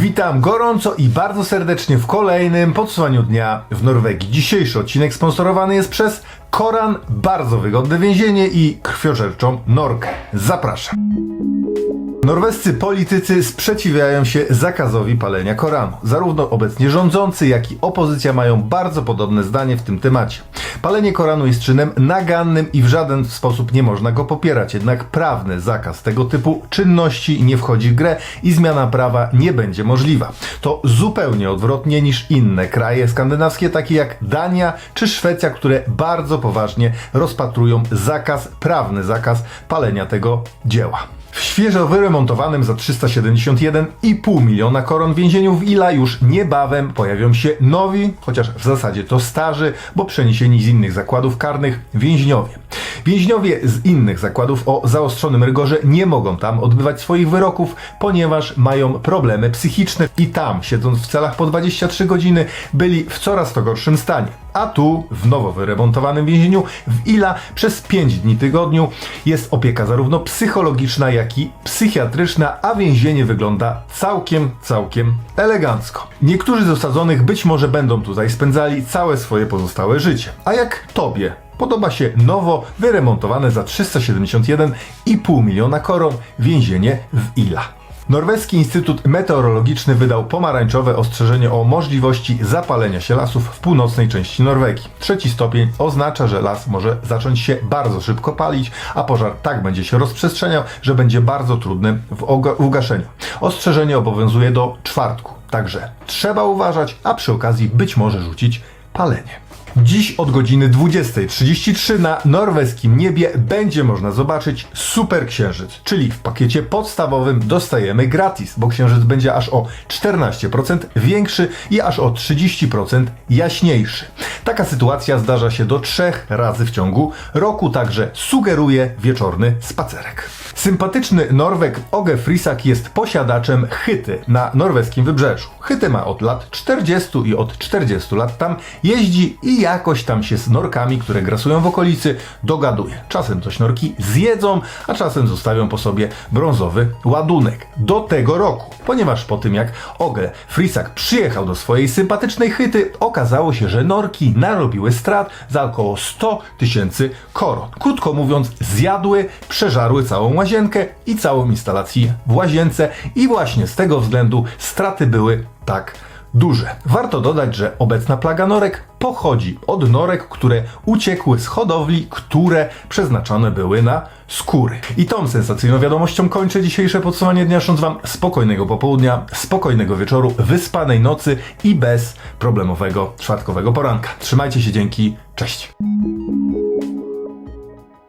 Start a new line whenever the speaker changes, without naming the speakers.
Witam gorąco i bardzo serdecznie w kolejnym podsumowaniu dnia w Norwegii. Dzisiejszy odcinek sponsorowany jest przez Koran, bardzo wygodne więzienie i krwiożerczą Norkę. Zapraszam. Norwescy politycy sprzeciwiają się zakazowi palenia Koranu. Zarówno obecnie rządzący, jak i opozycja mają bardzo podobne zdanie w tym temacie. Palenie Koranu jest czynem nagannym i w żaden sposób nie można go popierać. Jednak prawny zakaz tego typu czynności nie wchodzi w grę i zmiana prawa nie będzie możliwa. To zupełnie odwrotnie niż inne kraje skandynawskie, takie jak Dania czy Szwecja, które bardzo poważnie rozpatrują zakaz, prawny zakaz palenia tego dzieła. Świeżo wyremontowanym za 371,5 miliona koron więzieniu w Ila już niebawem pojawią się nowi, chociaż w zasadzie to starzy, bo przeniesieni z innych zakładów karnych więźniowie. Więźniowie z innych zakładów o zaostrzonym rygorze nie mogą tam odbywać swoich wyroków, ponieważ mają problemy psychiczne i tam, siedząc w celach po 23 godziny, byli w coraz to gorszym stanie. A tu, w nowo wyremontowanym więzieniu w Ila przez 5 dni tygodniu jest opieka zarówno psychologiczna, jak i psychiatryczna, a więzienie wygląda całkiem, całkiem elegancko. Niektórzy z osadzonych być może będą tutaj spędzali całe swoje pozostałe życie. A jak tobie podoba się nowo wyremontowane za 371,5 miliona koron więzienie w Ila? Norweski Instytut Meteorologiczny wydał pomarańczowe ostrzeżenie o możliwości zapalenia się lasów w północnej części Norwegii. Trzeci stopień oznacza, że las może zacząć się bardzo szybko palić, a pożar tak będzie się rozprzestrzeniał, że będzie bardzo trudny w ugaszeniu. Ostrzeżenie obowiązuje do czwartku, także trzeba uważać, a przy okazji być może rzucić palenie. Dziś od godziny 20.33 na norweskim niebie będzie można zobaczyć super księżyc, czyli w pakiecie podstawowym dostajemy gratis, bo księżyc będzie aż o 14% większy i aż o 30% jaśniejszy. Taka sytuacja zdarza się do trzech razy w ciągu roku, także sugeruje wieczorny spacerek. Sympatyczny Norweg Oge Frisak jest posiadaczem Hyty na norweskim wybrzeżu. Hytę ma od lat 40 i od 40 lat tam jeździ i jakoś tam się z norkami, które grasują w okolicy, dogaduje. Czasem to norki zjedzą, a czasem zostawią po sobie brązowy ładunek. Do tego roku, ponieważ po tym jak Oge Frisak przyjechał do swojej sympatycznej Hyty, okazało się, że norki narobiły strat za około 100 tysięcy koron. Krótko mówiąc, zjadły, przeżarły całą łazienkę i całą instalację w łazience i właśnie z tego względu straty były tak duże. Warto dodać, że obecna plaga norek pochodzi od norek, które uciekły z hodowli, które przeznaczone były na skóry. I tą sensacyjną wiadomością kończę dzisiejsze podsumowanie dnia, życząc Wam spokojnego popołudnia, spokojnego wieczoru, wyspanej nocy i bez problemowego czwartkowego poranka. Trzymajcie się, dzięki, cześć!